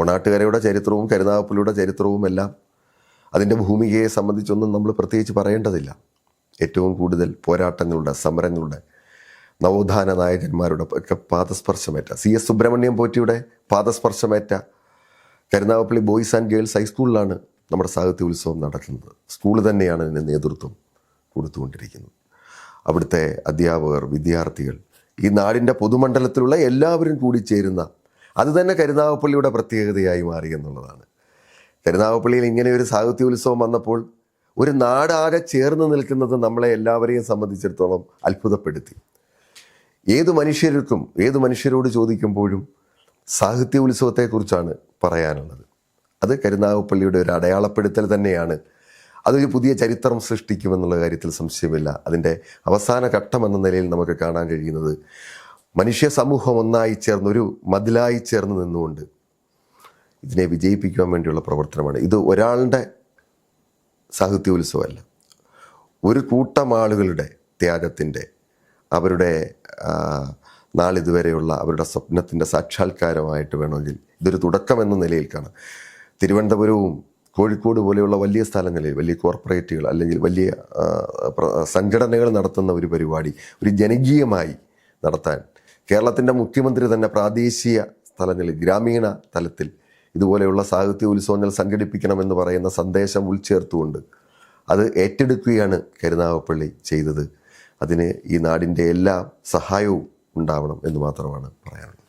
ഓണാട്ടുകരയുടെ ചരിത്രവും കരുനാഗപ്പള്ളിയുടെ ചരിത്രവും എല്ലാം അതിന്റെ ഭൂമികയെ സംബന്ധിച്ചൊന്നും നമ്മൾ പ്രത്യേകിച്ച് പറയേണ്ടതില്ല. ഏറ്റവും കൂടുതൽ പോരാട്ടങ്ങളുടെ സമരങ്ങളുടെ നവോത്ഥാന നായകന്മാരുടെ ഒക്കെ പാദസ്പർശമേറ്റ സി എസ് സുബ്രഹ്മണ്യം പോറ്റിയുടെ പാദസ്പർശമേറ്റ കരുനാഗപ്പള്ളി ബോയ്സ് ആൻഡ് ഗേൾസ് ഹൈസ്കൂളിലാണ് നമ്മുടെ സാഹിത്യ ഉത്സവം നടക്കുന്നത്. സ്കൂൾ തന്നെയാണ് ഇതിന് നേതൃത്വം കൊടുത്തുകൊണ്ടിരിക്കുന്നത്. അവിടുത്തെ അധ്യാപകർ വിദ്യാർത്ഥികൾ ഈ നാടിന്റെ പൊതുമണ്ഡലത്തിലുള്ള എല്ലാവരും കൂടി ചേരുന്ന അത് തന്നെ കരുനാഗപ്പള്ളിയുടെ പ്രത്യേകതയായി മാറി എന്നുള്ളതാണ്. കരുനാഗപ്പള്ളിയിൽ ഇങ്ങനെ ഒരു സാഹിത്യ ഉത്സവം വന്നപ്പോൾ ഒരു നാടാകെ ചേർന്ന് നിൽക്കുന്നത് നമ്മളെ എല്ലാവരെയും സംബന്ധിച്ചിടത്തോളം അത്ഭുതപ്പെടുത്തി. ഏത് മനുഷ്യർക്കും ഏത് മനുഷ്യരോട് ചോദിക്കുമ്പോഴും സാഹിത്യ ഉത്സവത്തെക്കുറിച്ചാണ് പറയാനുള്ളത്. അത് കരുനാഗപ്പള്ളിയുടെ ഒരു അടയാളപ്പെടുത്തൽ തന്നെയാണ്. അതൊരു പുതിയ ചരിത്രം സൃഷ്ടിക്കുമെന്നുള്ള കാര്യത്തിൽ സംശയമില്ല. അതിന്റെ അവസാന ഘട്ടം എന്ന നിലയിൽ നമുക്ക് കാണാൻ കഴിയുന്നത് മനുഷ്യ സമൂഹം ഒന്നായി ചേർന്ന് ഒരു മതിലായി ചേർന്ന് നിന്നുകൊണ്ട് ഇതിനെ വിജയിപ്പിക്കുവാൻ വേണ്ടിയുള്ള പ്രവർത്തനമാണ്. ഇത് ഒരാളുടെ സാഹിത്യോത്സവമല്ല. ഒരു കൂട്ടം ആളുകളുടെ ത്യാഗത്തിന്റെ അവരുടെ നാളിതുവരെയുള്ള അവരുടെ സ്വപ്നത്തിന്റെ സാക്ഷാത്കാരമായിട്ട് വേണമെങ്കിൽ ഇതൊരു തുടക്കം എന്ന നിലയിൽ കാണാം. തിരുവനന്തപുരവും കോഴിക്കോട് പോലെയുള്ള വലിയ സ്ഥലങ്ങളിൽ വലിയ കോർപ്പറേറ്റുകൾ അല്ലെങ്കിൽ വലിയ സംഘടനകൾ നടത്തുന്ന ഒരു പരിപാടി ഒരു ജനകീയമായി നടത്താൻ കേരളത്തിന്റെ മുഖ്യമന്ത്രി തന്നെ പ്രാദേശിക സ്ഥലങ്ങളിൽ ഗ്രാമീണ തലത്തിൽ ഇതുപോലെയുള്ള സാഹിത്യ ഉത്സവങ്ങൾ സംഘടിപ്പിക്കണമെന്ന് പറയുന്ന സന്ദേശം ഉൾച്ചേർത്തുകൊണ്ട് അത് ഏറ്റെടുക്കുകയാണ് കരുനാഗപ്പള്ളി ചെയ്തത്. അതിന് ഈ നാടിന്റെ എല്ലാ സഹായവും ഉണ്ടാവണം എന്ന് മാത്രമാണ് പറയാനുള്ളത്.